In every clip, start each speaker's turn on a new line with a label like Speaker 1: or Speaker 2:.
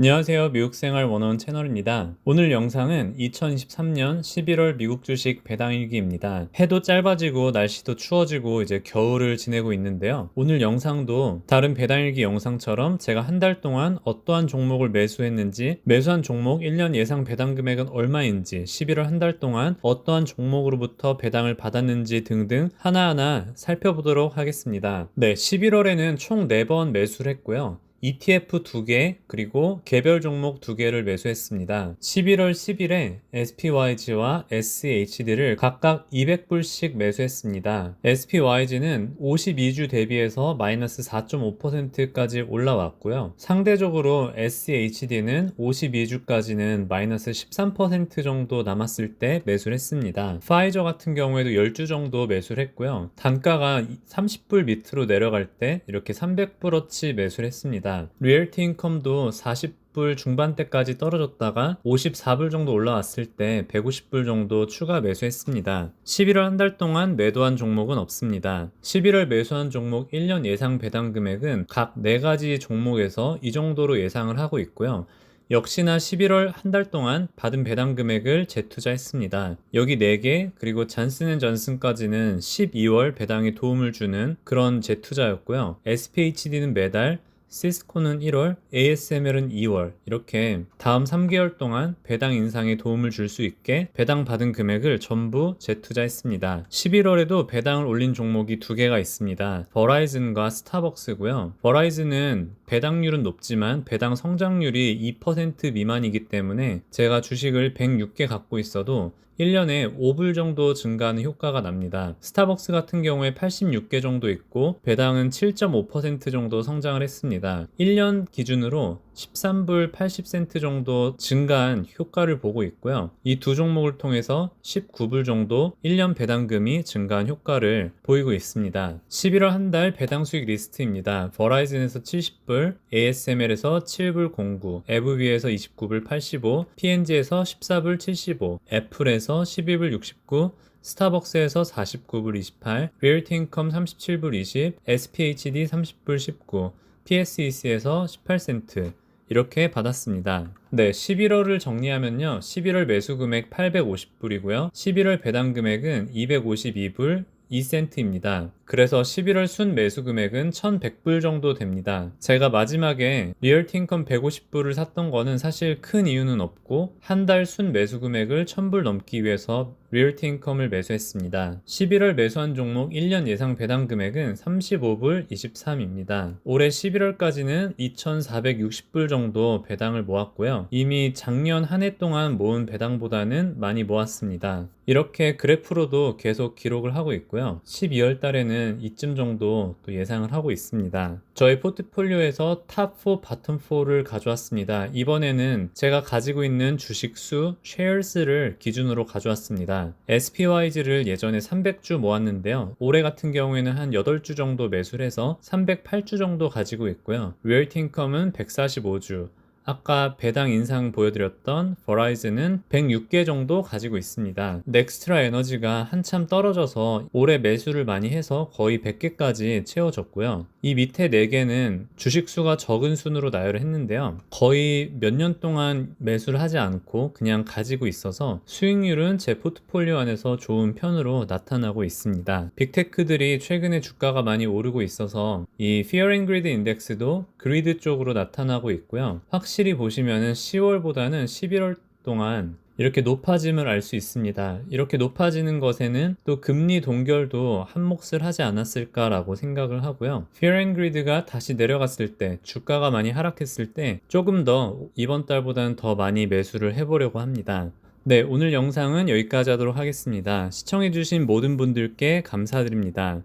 Speaker 1: 안녕하세요. 미국생활 원어원 채널입니다. 오늘 영상은 2023년 11월 미국 주식 배당일기입니다. 해도 짧아지고 날씨도 추워지고 이제 겨울을 지내고 있는데요. 오늘 영상도 다른 배당일기 영상처럼 제가 한 달 동안 어떠한 종목을 매수했는지, 매수한 종목 1년 예상 배당 금액은 얼마인지, 11월 한 달 동안 어떠한 종목으로부터 배당을 받았는지 등등 하나하나 살펴보도록 하겠습니다. 네, 11월에는 총 4번 매수를 했고요. ETF 2개 그리고 개별 종목 2개를 매수했습니다. 11월 10일에 SPYG와 SHD를 각각 200불씩 매수했습니다. SPYG는 52주 대비해서 마이너스 4.5%까지 올라왔고요. 상대적으로 SHD는 52주까지는 마이너스 13% 정도 남았을 때 매수를 했습니다. 파이저 같은 경우에도 10주 정도 매수를 했고요. 단가가 30불 밑으로 내려갈 때 이렇게 300불어치 매수를 했습니다. 리얼티 인컴도 40불 중반대까지 떨어졌다가 54불 정도 올라왔을 때 150불 정도 추가 매수했습니다. 11월 한 달 동안 매도한 종목은 없습니다. 11월 매수한 종목 1년 예상 배당 금액은 각 4가지 종목에서 이 정도로 예상을 하고 있고요. 역시나 11월 한 달 동안 받은 배당 금액을 재투자했습니다. 여기 4개 그리고 잔슨앤전슨까지는 12월 배당에 도움을 주는 그런 재투자였고요. SPHD는 매달 시스코는 1월, ASML은 2월 이렇게 다음 3개월 동안 배당 인상에 도움을 줄 수 있게 배당 받은 금액을 전부 재투자했습니다. 11월에도 배당을 올린 종목이 두 개가 있습니다. 버라이즌과 스타벅스고요. 버라이즌은 배당률은 높지만 배당 성장률이 2% 미만이기 때문에 제가 주식을 106개 갖고 있어도 1년에 5불 정도 증가하는 효과가 납니다. 스타벅스 같은 경우에 86개 정도 있고 배당은 7.5% 정도 성장을 했습니다. 1년 기준으로 13불 80센트 정도 증가한 효과를 보고 있고요. 이 두 종목을 통해서 19불 정도 1년 배당금이 증가한 효과를 보이고 있습니다. 11월 한 달 배당 수익 리스트입니다. 버라이즌에서 70불, ASML에서 7불 09, 에브비에서 29불 85, PNG에서 14불 75, 애플에서 12불 69, 스타벅스에서 49불 28, 리얼티인컴 37불 20, SPHD 30불 19, PSEC에서 18센트, 이렇게 받았습니다. 네, 11월을 정리하면요. 11월 매수 금액 850불이고요. 11월 배당 금액은 252불 2센트입니다. 그래서 11월 순 매수 금액은 1100불 정도 됩니다. 제가 마지막에 리얼틴컴 150불을 샀던 거는 사실 큰 이유는 없고 한 달 순 매수 금액을 1000불 넘기 위해서 리얼틴컴을 매수했습니다. 11월 매수한 종목 1년 예상 배당 금액은 35불 23입니다. 올해 11월까지는 2460불 정도 배당을 모았고요. 이미 작년 한 해 동안 모은 배당보다는 많이 모았습니다. 이렇게 그래프로도 계속 기록을 하고 있고요. 12월 달에는 이쯤 정도 또 예상을 하고 있습니다. 저희 포트폴리오에서 탑4, 바텀4를 가져왔습니다. 이번에는 제가 가지고 있는 주식 수, 쉐어스를 기준으로 가져왔습니다. SPYG를 예전에 300주 모았는데요. 올해 같은 경우에는 한 8주 정도 매수를 해서 308주 정도 가지고 있고요. 리얼틴컴은 145주, 아까 배당 인상 보여드렸던 버라이즌은 106개 정도 가지고 있습니다. 넥스트라 에너지가 한참 떨어져서 올해 매수를 많이 해서 거의 100개까지 채워졌고요. 이 밑에 4개는 주식수가 적은 순으로 나열을 했는데요. 거의 몇 년 동안 매수를 하지 않고 그냥 가지고 있어서 수익률은 제 포트폴리오 안에서 좋은 편으로 나타나고 있습니다. 빅테크들이 최근에 주가가 많이 오르고 있어서 이 Fear and Greed 인덱스도 그리드 쪽으로 나타나고 있고요. 확실히 보시면은 10월보다는 11월 동안 이렇게 높아짐을 알 수 있습니다. 이렇게 높아지는 것에는 또 금리 동결도 한 몫을 하지 않았을까라고 생각을 하고요. Fear and Greed가 다시 내려갔을 때, 주가가 많이 하락했을 때 조금 더 이번 달보다는 더 많이 매수를 해보려고 합니다. 네, 오늘 영상은 여기까지 하도록 하겠습니다. 시청해주신 모든 분들께 감사드립니다.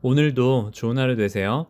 Speaker 1: 오늘도 좋은 하루 되세요.